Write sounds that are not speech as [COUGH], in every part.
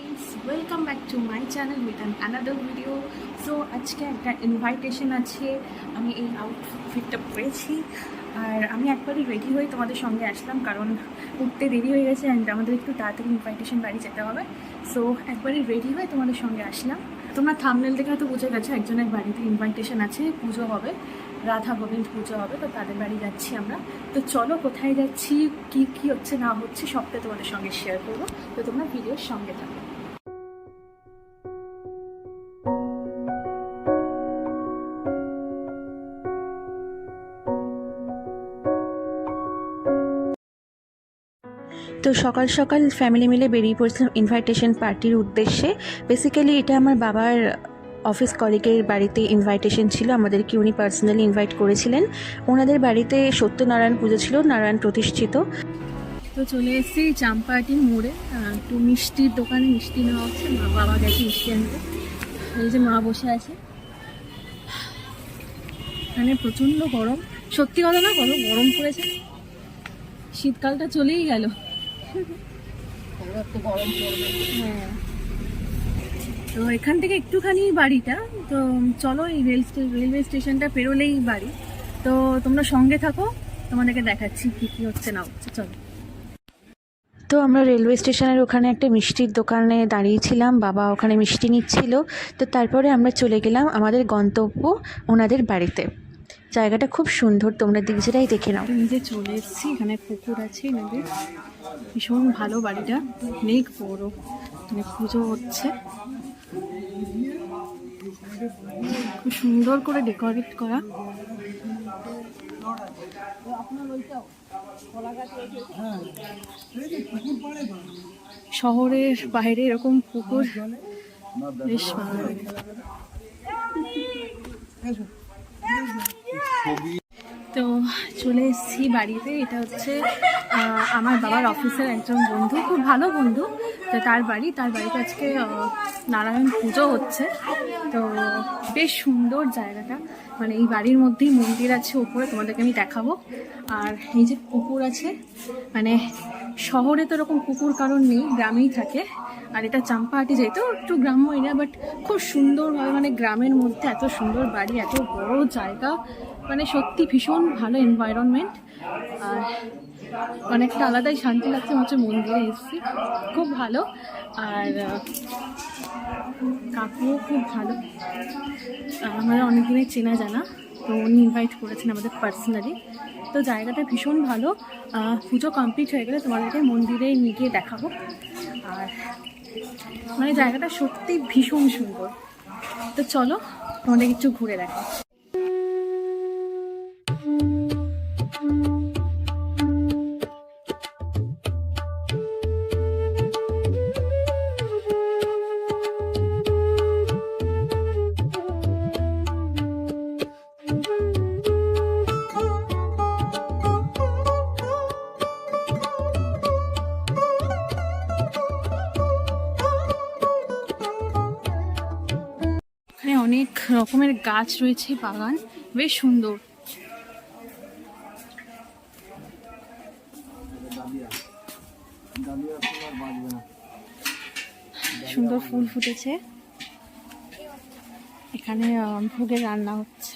Guys welcome back to my channel with an another video so আজকে একটা invitation আছে। আমি এই আউটফিটটা পরেছি। আর আমি একবারই রেডি হয়ে তোমাদের সঙ্গে আসলাম, কারণ উঠতে দেরি হয়ে গেছে অ্যান্ড আমাদের একটু তাড়াতাড়ি ইনভাইটেশন বাড়ি যেতে হবে। সো একবারই রেডি হয়ে তোমাদের সঙ্গে আসলাম। তোমরা থামনেল দেখে হয়তো বুঝে গেছো, একজনের বাড়িতে ইনভাইটেশন আছে, পুজো হবে। রাধা গোবিন্দ পুজো হবে, তো তাদের বাড়ি যাচ্ছি আমরা। তো চলো কোথায় যাচ্ছি, কি কি হচ্ছে, না হচ্ছে, সবটা তোমাদের সঙ্গে শেয়ার করব। তো তোমরা ভিডিওর সঙ্গে থাকো। তো সকাল সকাল ফ্যামিলি মিলে বেরিয়ে পড়ছিলাম ইনভাইটেশন পার্টির উদ্দেশ্যে। বেসিক্যালি এটা আমার বাবার অফিস কলিগের বাড়িতে ইনভাইটেশন ছিল আমাদেরকে উনি পার্সোনালি ইনভাইট করেছিলেন। ওনাদের বাড়িতে সত্যনারায়ণ পুজো ছিল নারায়ণ প্রতিষ্ঠিত। তো চলে এসেছি চাম্পাহাটির মোড়ে। একটু মিষ্টির দোকানে মিষ্টি নেওয়া হচ্ছে মা বাবা গেছে মিষ্টি আনতে এই যে মা বসে আছে। এখানে প্রচণ্ড গরম। সত্যি কথা না গরম গরম পড়েছে। শীতকালটা চলেই গেল। হ্যাঁ। তো এখান থেকে একটুখানি বাড়িটা তো চলো এই রেল রেলওয়ে স্টেশনটা পেরোলেই বাড়ি। তো তোমরা সঙ্গে থাকো তোমাদেরকে দেখাচ্ছি কি কি হচ্ছে না হচ্ছে চলো। তো আমরা রেলওয়ে স্টেশনের ওখানে একটা মিষ্টির দোকানে দাঁড়িয়েছিলাম বাবা ওখানে মিষ্টি নিচ্ছিল। তো তারপরে আমরা চলে গেলাম আমাদের গন্তব্য ওনাদের বাড়িতে। জায়গাটা খুব সুন্দর তোমরা নিজেরাই দেখে নাও। নিজে চলে এসেছি এখানে পুকুর আছে নদীর ভীষণ ভালো বাড়িটা অনেক বড় মানে পুজো হচ্ছে। খুব সুন্দর করে ডেকোরেট করা। শহরের বাইরে এরকম পুকুর বেশ ভালো তো চলে এসেছি বাড়িতে, এটা হচ্ছে আমার বাবার অফিসের একজন বন্ধু, খুব ভালো বন্ধু। তো তার বাড়ি, তার বাড়িতে আজকে নারায়ণ পুজো হচ্ছে। তো বেশ সুন্দর জায়গাটা। মানে এই বাড়ির মধ্যেই মন্দির আছে ওপরে, তোমাদেরকে আমি দেখাবো। আর এই যে পুকুর আছে মানে শহরে তো এরকম পুকুর কারণ নেই, গ্রামেই থাকে। আর এটা চাম্পাহাটি যেহেতু একটু গ্রাম্য এরিয়া বাট খুব সুন্দরভাবে মানে গ্রামের মধ্যে এত সুন্দর বাড়ি, এত বড় জায়গা। মানে সত্যি ভীষণ ভালো এনভায়রনমেন্ট আর অনেকটা আলাদাই শান্তি লাগছে হচ্ছে মন্দিরে এসেছি। খুব ভালো। আর কাকুও খুব ভালো। আমাদের অনেক দিনের চেনা জানা, তো উনি ইনভাইট করেছেন আমাদের পার্সোনালি তো জায়গাটা ভীষণ ভালো। পুজো কমপ্লিট হয়ে গেলে তোমাদেরকে মন্দিরে নিয়ে গিয়ে দেখাবো। আর মানে জায়গাটা সত্যি ভীষণ সুন্দর। তো চলো, তোমাদের একটু ঘুরে দেখো রকমের গাছ রয়েছে বাগান। বেশ সুন্দর। সুন্দর ফুল ফুটেছে। এখানে ভোগের রান্না হচ্ছে।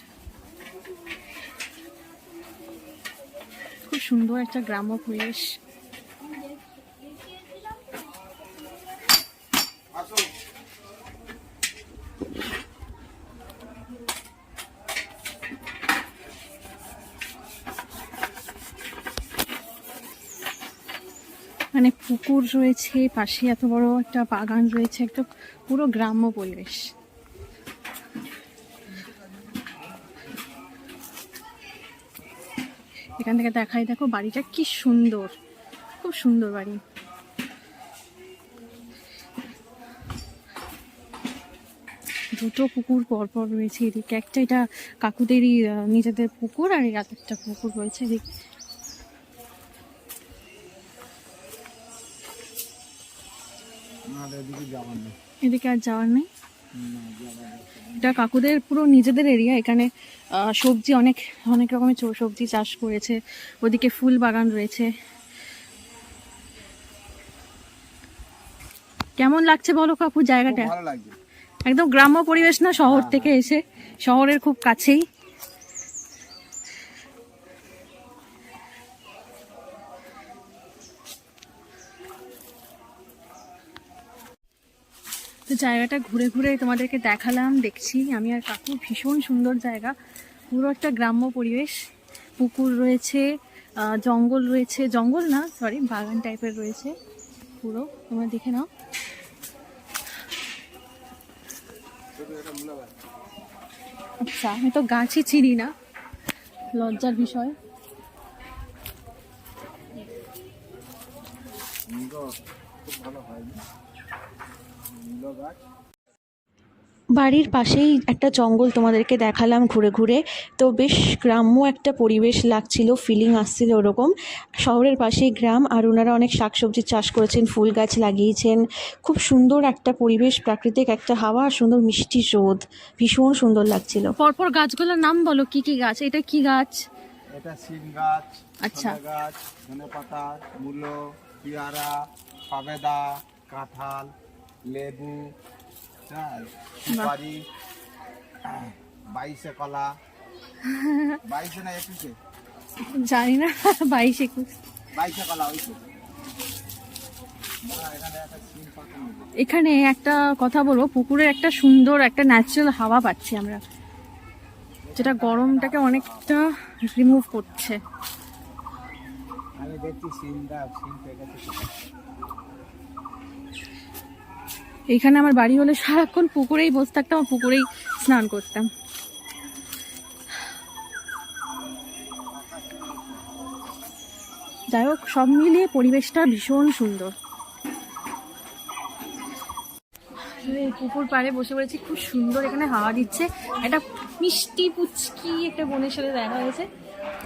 খুব সুন্দর একটা গ্রাম্য পরিবেশ। মানে পুকুর রয়েছে, পাশে এত বড় একটা বাগান রয়েছে, একটা পুরো গ্রাম্য পরিবেশ। এখান থেকে দেখাই, দেখো বাড়িটা কি সুন্দর, খুব সুন্দর বাড়ি। দুটো পুকুর পরপর রয়েছে, এদিকে একটা এটা কাকুদেরই নিজেদের পুকুর আর এই একটা পুকুর রয়েছে, এদিকে এদিকে আর যাওয়ার নেই? এটা কাকুদের পুরো নিজেদের এরিয়া এখানে সবজি অনেক অনেক রকমের সবজি চাষ করেছে ওদিকে ফুল বাগান রয়েছে। কেমন লাগছে বলো কাকু জায়গাটা? একদম গ্রাম্য পরিবেশ না শহর থেকে এসে? শহরের খুব কাছেই। তো জায়গাটা ঘুরে ঘুরে তোমাদেরকে দেখালাম, দেখছি। আমি আর কাকু ভীষণ সুন্দর জায়গা। পুরো একটা গ্রাম্য পরিবেশ। পুকুর রয়েছে জঙ্গল রয়েছে। জঙ্গল না সরি বাগান টাইপের রয়েছে। পুরো, তোমরা দেখে নাও। আচ্ছা আমি তো গাছই চিনি না। লজ্জার বিষয়। ভালো গাছ বাড়ির পাশেই একটা জঙ্গল তোমাদেরকে দেখালাম ঘুরে ঘুরে। তো বেশ গ্রাম্য একটা পরিবেশ লাগছিল ফিলিং আসছিল ওরকম। শহরের পাশেই গ্রাম আর ওনারা অনেক শাকসবজি চাষ করেছেন ফুল গাছ লাগিয়েছেন। খুব সুন্দর একটা পরিবেশ প্রাকৃতিক একটা হাওয়া আর সুন্দর মিষ্টি রোদ ভীষণ সুন্দর লাগছিল। পরপর গাছগুলোর নাম বলো কি কি গাছ? এটা কি গাছ? এটা সিম গাছ আচ্ছা। গাছ ধনে পাতা মূলো পেয়ারা সবেদা কাঁঠাল। লেবু হ্যাঁ সুপারি বাইশে কলা। [LAUGHS] বাইশে না একুশে? জানি না [LAUGHS] বাইশ একুশ। বাইশে কলা ওই এখানে একটা। এখানে কথা বলব পুকুরের একটা সুন্দর একটা ন্যাচারাল হাওয়া পাচ্ছি আমরা। যেটা গরমটাকে অনেকটা রিমুভ করছে। আমি দেখছি সিমটা সিম পেয়ে গেছে এখানে আমার বাড়ি হলে সারাক্ষণ পুকুরেই বসে থাকতাম আর পুকুরেই স্নান করতাম। যাই হোক, সব মিলিয়ে পরিবেশটা ভীষণ সুন্দর। পুকুর পাড়ে বসে পড়েছি, খুব সুন্দর এখানে হাওয়া দিচ্ছে। একটা মিষ্টি পুচকি একটা বোনের সাথে দেখা হয়েছে।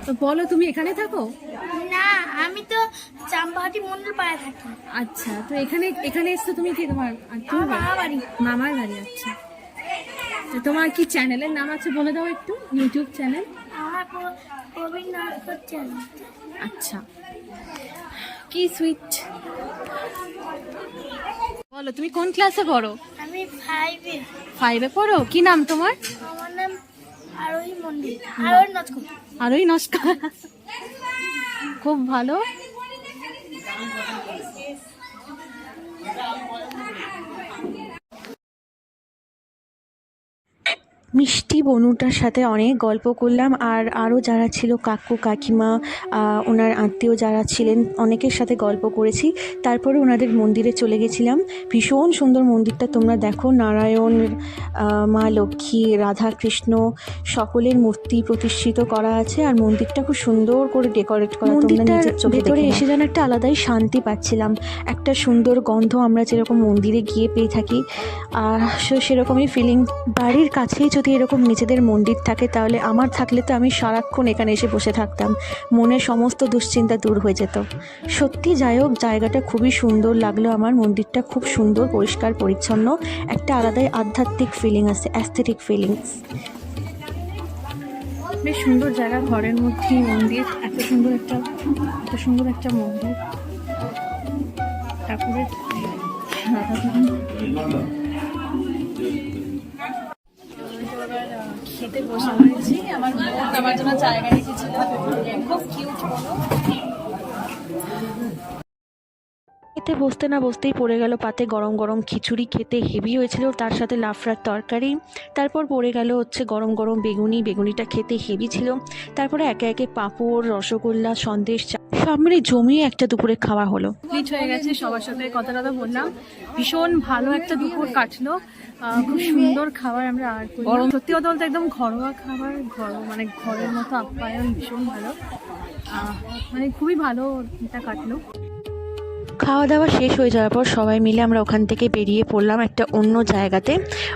তো বলো, তুমি এখানে থাকো? আমি তো চাম্পাহাটি মন্ডল পাড়ে থাকি। আচ্ছা তো এখানে এখানে এসছো তুমি কি তোমার আর মামা বাড়ি? মামার বাড়ি। আচ্ছা। তো তোমার কি চ্যানেলের নাম আছে বলে দাও একটু? ইউটিউব চ্যানেল আমার প্রবীণ নাটক চ্যানেল আচ্ছা। কি সুইট বলো তুমি কোন ক্লাসে পড়ো? আমি ফাইভে ফাইভে পড়ো? কি নাম তোমার? আমার নাম আরোহী মন্দির আরোহী নস্কর। আরোই নমস্কার খুব ভালো। মিষ্টি বনুটার সাথে অনেক গল্প করলাম আর আরও যারা ছিল কাকু কাকিমা ওনার আত্মীয় যারা ছিলেন অনেকের সাথে গল্প করেছি। তারপরে ওনাদের মন্দিরে চলে গেছিলাম। ভীষণ সুন্দর মন্দিরটা তোমরা দেখো। নারায়ণ মা লক্ষ্মী রাধা কৃষ্ণ সকলের মূর্তি প্রতিষ্ঠিত করা আছে আর মন্দিরটা খুব সুন্দর করে ডেকোরেট করা তোমরা মন্দিরটার নিজের চোখে ভেতরে এসে যেন একটা আলাদাই শান্তি পাচ্ছিলাম। একটা সুন্দর গন্ধ আমরা যেরকম মন্দিরে গিয়ে পেয়ে থাকি আর সেরকমই ফিলিং বাড়ির কাছেই যদি এরকম নিজেদের মন্দির থাকে, তাহলে আমার থাকলে তো আমি সারাক্ষণ এখানে এসে বসে থাকতাম। মনে সমস্ত দুশ্চিন্তা দূর হয়ে যেত। সত্যি যাই হোক, জায়গাটা খুবই সুন্দর লাগল আমার। মন্দিরটা খুব সুন্দর, পরিষ্কার, পরিচ্ছন্ন। একটা আলাদাই আধ্যাত্মিক ফিলিং আছে অ্যাস্থেটিক ফিলিংস বেশ সুন্দর জায়গা, ঘরের মধ্যে মন্দির, এত সুন্দর একটা, এত সুন্দর একটা মন্দির। ঠাকুরের খেতে বসে পড়েছি আমার আমার জন্য জায়গা রেখেছিল খুব কিউট বলো খেতে বসতে না বসতেই পড়ে গেল পাতে গরম গরম খিচুড়ি খেতে। হেভি হয়েছিল তার সাথে লাফড়ার তরকারি। তারপর পড়ে গেল হচ্ছে গরম গরম বেগুনি। বেগুনিটা খেতে হেভি ছিল। তারপরে একে একে পাঁপড় রসগোল্লা সন্দেশ সব মিলে জমিয়ে একটা দুপুরে খাওয়া হলো। হয়ে গেছে সবার সাথে কথা টথা বললাম। ভীষণ ভালো একটা দুপুর কাটলো। খুব সুন্দর খাবার আমরা আর গরম সত্যি কথা বলতে একদম ঘরোয়া খাবার ঘর মানে ঘরের মতো আপ্যায়ন ভীষণ ভালো। মানে খুবই ভালো এটা কাটলো। খাওয়া দাওয়া শেষ হয়ে যাওয়ার পর সবাই মিলে আমরা ওখান থেকে বেরিয়ে পড়লাম একটা অন্য জায়গাতে।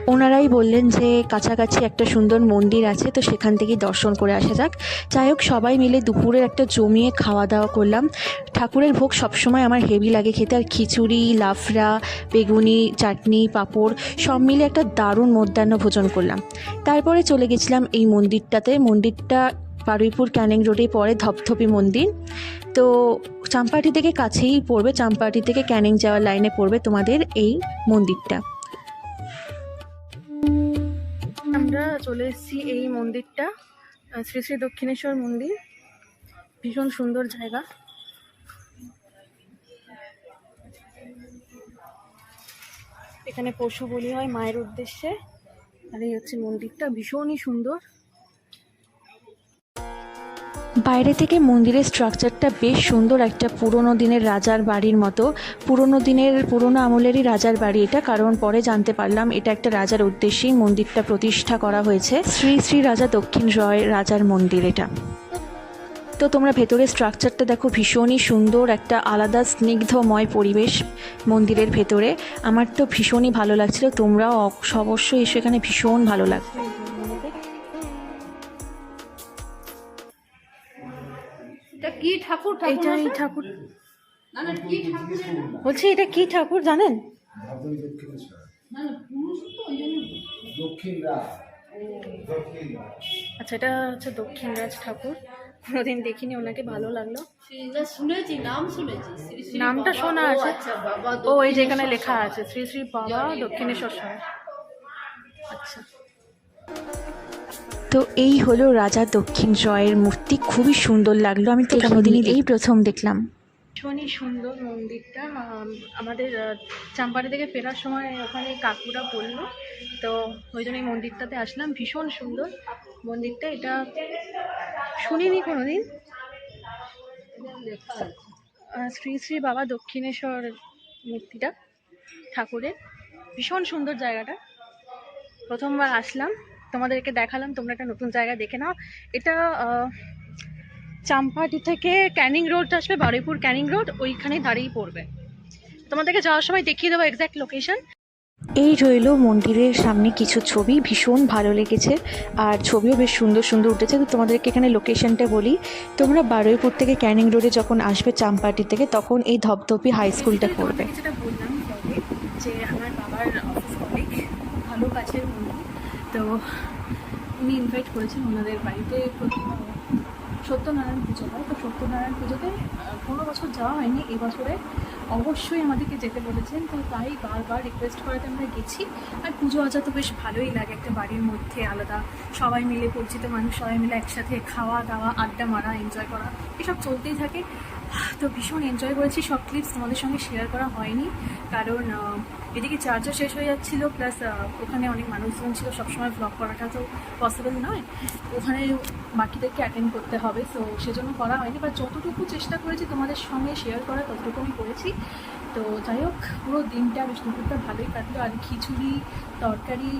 ওনারাই বললেন যে কাছাকাছি একটা সুন্দর মন্দির আছে, তো সেখান থেকেই দর্শন করে আসা যাক। যাই হোক, সবাই মিলে দুপুরের একটা জমিয়ে খাওয়া দাওয়া করলাম। ঠাকুরের ভোগ সবসময় আমার হেভি লাগে খেতে, আর খিচুড়ি লাফড়া বেগুনি, চাটনি, পাঁপড়, সব মিলে একটা দারুণ মধ্যাহ্ন ভোজন করলাম। তারপরে চলে গেছিলাম এই মন্দিরটাতে। মন্দিরটা বারুইপুর ক্যানিং রোডে পড়ে ধপধপি মন্দির। তো চাম্পাহাটি থেকে কাছেই পড়বে, চাম্পাহাটি থেকে ক্যানিং যাওয়ার লাইনে পড়বে তোমাদের এই মন্দিরটা। আমরা চলে এসেছি এই মন্দিরটা শ্রী শ্রী দক্ষিণেশ্বর মন্দির। ভীষণ সুন্দর জায়গা। এখানে পশু বলি হয় মায়ের উদ্দেশ্যে। আর এই হচ্ছে মন্দিরটা, ভীষণই সুন্দর। বাইরে থেকে মন্দিরের স্ট্রাকচারটা বেশ সুন্দর একটা পুরনো দিনের রাজার বাড়ির মতো। পুরনো দিনের, পুরনো আমলেরই রাজার বাড়ি এটা, কারণ পরে জানতে পারলাম এটা একটা রাজার উদ্দেশ্যেই মন্দিরটা প্রতিষ্ঠা করা হয়েছে। শ্রী শ্রী রাজা দক্ষিণ রয় রাজার মন্দির এটা। তো তোমরা ভেতরের স্ট্রাকচারটা দেখো, ভীষণই সুন্দর, একটা আলাদা স্নিগ্ধময় পরিবেশ মন্দিরের ভেতরে। আমার তো ভীষণই ভালো লাগছিল, তোমরাও অবশ্যই এসে, এখানে ভীষণ ভালো লাগবে ঠাকুর এটা এই ঠাকুর বলছি এটা কি ঠাকুর জানেন? আচ্ছা এটা হচ্ছে দক্ষিণরাজ ঠাকুর। কোনোদিন দেখিনি ওনাকে ভালো লাগল। শুনেছি নাম শুনেছি শ্রী শ্রী নামটা শোনা আছে। আচ্ছা ও এই যেখানে লেখা আছে শ্রী শ্রী বাবা দক্ষিণেশ্বর স্বয়ং আচ্ছা। তো এই হলো রাজা দক্ষিণ জয়ের মূর্তি। খুবই সুন্দর লাগল। আমি তো কোনোদিনই এই প্রথম দেখলাম। ভীষণই সুন্দর মন্দিরটা। আমাদের চাম্পাড়ি থেকে ফেরার সময় ওখানে কাকুরা বলল। তো ওই জন্য এই মন্দিরটাতে আসলাম। ভীষণ সুন্দর মন্দিরটা। এটা শুনিনি কোনোদিন। শ্রী শ্রী বাবা দক্ষিণেশ্বর মূর্তিটা ঠাকুরের। ভীষণ সুন্দর জায়গাটা। প্রথমবার আসলাম। তোমাদেরকে দেখালাম তোমরা একটা নতুন জায়গা দেখে নাও। এটা চাম্পাহাটি থেকে ক্যানিং রোড আসবে বারুইপুর ক্যানিং রোড ওইখানে দাঁড়িয়ে পড়বে। তোমাদেরকে যাওয়ার সময় দেখিয়ে দেবো এক্স্যাক্ট লোকেশন এই রইল মন্দিরের সামনে কিছু ছবি ভীষণ ভালো লেগেছে আর ছবিও বেশ সুন্দর সুন্দর উঠেছে। তো তোমাদেরকে এখানে লোকেশনটা বলি তোমরা বারুইপুর থেকে ক্যানিং রোডে যখন আসবে চাম্পাহাটি থেকে তখন এই ধপধপি হাই স্কুলটা পড়বে। যেটা বললাম যে আমার বাবার অফিস কলিগ ভালো কাছের বন্ধু তো উনি ইনভাইট করেছেন ওনাদের বাড়িতে সত্যনারায়ণ পুজো হয় তো? সত্যনারায়ণ পুজোতে কোনো বছর যাওয়া হয়নি এবছরে অবশ্যই আমাদেরকে যেতে বলেছেন, তো তাই বারবার রিকোয়েস্ট করাতে আমরা গেছি। আর পুজো আজা তো বেশ ভালোই লাগে একটা বাড়ির মধ্যে আলাদা, সবাই মিলে পরিচিত মানুষ, সবাই মিলে একসাথে খাওয়া দাওয়া, আড্ডা মারা এনজয় করা, এসব চলতেই থাকে। তো ভীষণ এনজয় করেছি। সব ক্লিপস তোমাদের সঙ্গে শেয়ার করা হয়নি। কারণ এদিকে চার্জও শেষ হয়ে যাচ্ছিল প্লাস ওখানে অনেক মানুষজন ছিল, সবসময় ব্লগ করাটা তো পসিবল নয়। ওখানে বাকিদেরকে অ্যাটেন্ড করতে হবে সো সেজন্য করা হয়নি। বা যতটুকু চেষ্টা করেছি তোমাদের সঙ্গে শেয়ার করা ততটুকু আমি করেছি। তো যাই হোক, পুরো দিনটা বেশ দুপুরটা ভালোই কাটলো। আর খিচুড়ি, তরকারি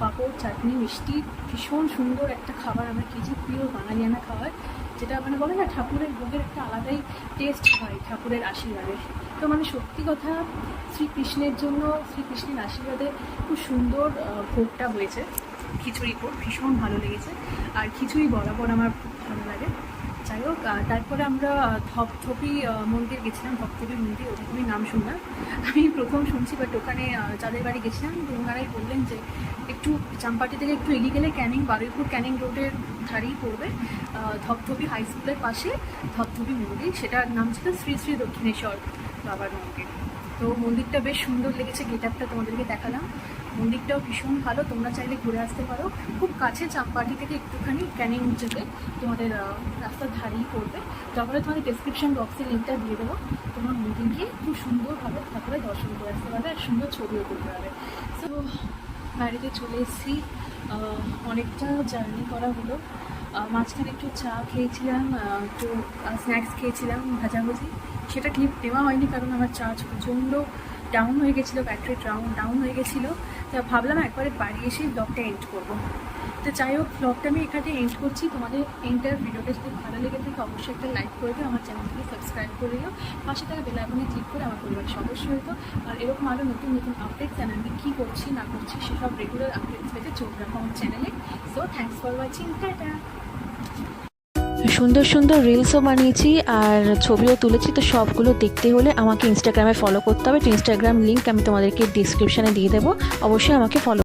পাঁপড়, চাটনি, মিষ্টি, ভীষণ সুন্দর একটা খাবার। আমরা খেয়েছি প্রিয় বাঙালিয়ানা খাবার। যেটা মানে বলে না, ঠাকুরের ভোগের একটা আলাদাই টেস্ট হয়, ঠাকুরের আশীর্বাদে। তো মানে সত্যি কথা, শ্রীকৃষ্ণের জন্য, শ্রীকৃষ্ণের আশীর্বাদে খুব সুন্দর ভোগটা হয়েছে। খিচুড়ি ভোগ ভীষণ ভালো লেগেছে। আর খিচুড়ি বরাবর আমার খুব ভালো লাগে। যাই হোক তারপরে আমরা ধপধপি মন্দির গেছিলাম ধপধপি মন্দির আমি নাম শুনলাম। আমি প্রথম শুনছি বাট ওখানে যাদের বাড়ি গেছিলাম, তো ওনারাই বললেন যে একটু চাম্পাটি থেকে একটু এগিয়ে গেলে ক্যানিং, বারুইপুর ক্যানিং রোডের ধারেই পড়বে। ধপধপি হাই স্কুলের পাশে ধপধপি মন্দির, সেটার নাম ছিল শ্রী শ্রী দক্ষিণেশ্বর বাবার মন্দির। তো মন্দিরটা বেশ সুন্দর লেগেছে গেট আপটা তোমাদেরকে দেখালাম। মন্দিরটাও ভীষণ ভালো, তোমরা চাইলে ঘুরে আসতে পারো। খুব কাছে চাম্পাটি থেকে একটুখানি ক্যানিং যেতে তোমাদের রাস্তার ধারেই পড়বে। তারপরে তোমাদের ডেসক্রিপশন বক্সে লিঙ্কটা দিয়ে দেবো। তোমরা মন্দির গিয়ে খুব সুন্দরভাবে ঠাকুরের দর্শন করে আসতে পারবে আর সুন্দর ছবিও তুলতে পারবে। তো বাড়িতে চলে এসেছি। অনেকটা জার্নি করা হলো। মাঝখানে একটু চা খেয়েছিলাম একটু স্ন্যাক্স খেয়েছিলাম, ভাজাভুজি। সেটা ক্লিপ নেওয়া হয়নি কারণ আমার চার্জ প্রচণ্ড ডাউন হয়ে গেছিল ব্যাটারি ডাউন ডাউন হয়ে গেছিল। তা ভাবলাম একবারে বাড়ি এসেই ব্লগটা এন্ড করব। তো যাই হোক ব্লগটা আমি এখানে এন্ড করছি। তোমাদের এন্টার ভিডিওটা যদি ভালো লেগে থাকে, অবশ্যই একটা লাইক করে দিও আমার চ্যানেলটিকে সাবস্ক্রাইব করে দিও। পাশে থাকা বেল আইকনে ক্লিক করে আমার পরিবারের সদস্য যাও। আর এরকম আরও নতুন নতুন আপডেটস আমি কী করছি, না করছি, সেসব রেগুলার আপডেটস পেতে চোখ রাখো আমার চ্যানেলে so thanks for watching tata! সুন্দর সুন্দর রিলসও বানিয়েছি আর ছবিও তুলেছি। তো সবগুলো দেখতে হলে আমাকে ইনস্টাগ্রামে ফলো করতে হবে। তো ইনস্টাগ্রাম লিঙ্ক আমি তোমাদেরকে ডিসক্রিপশানে দিয়ে দেবো। অবশ্যই আমাকে ফলো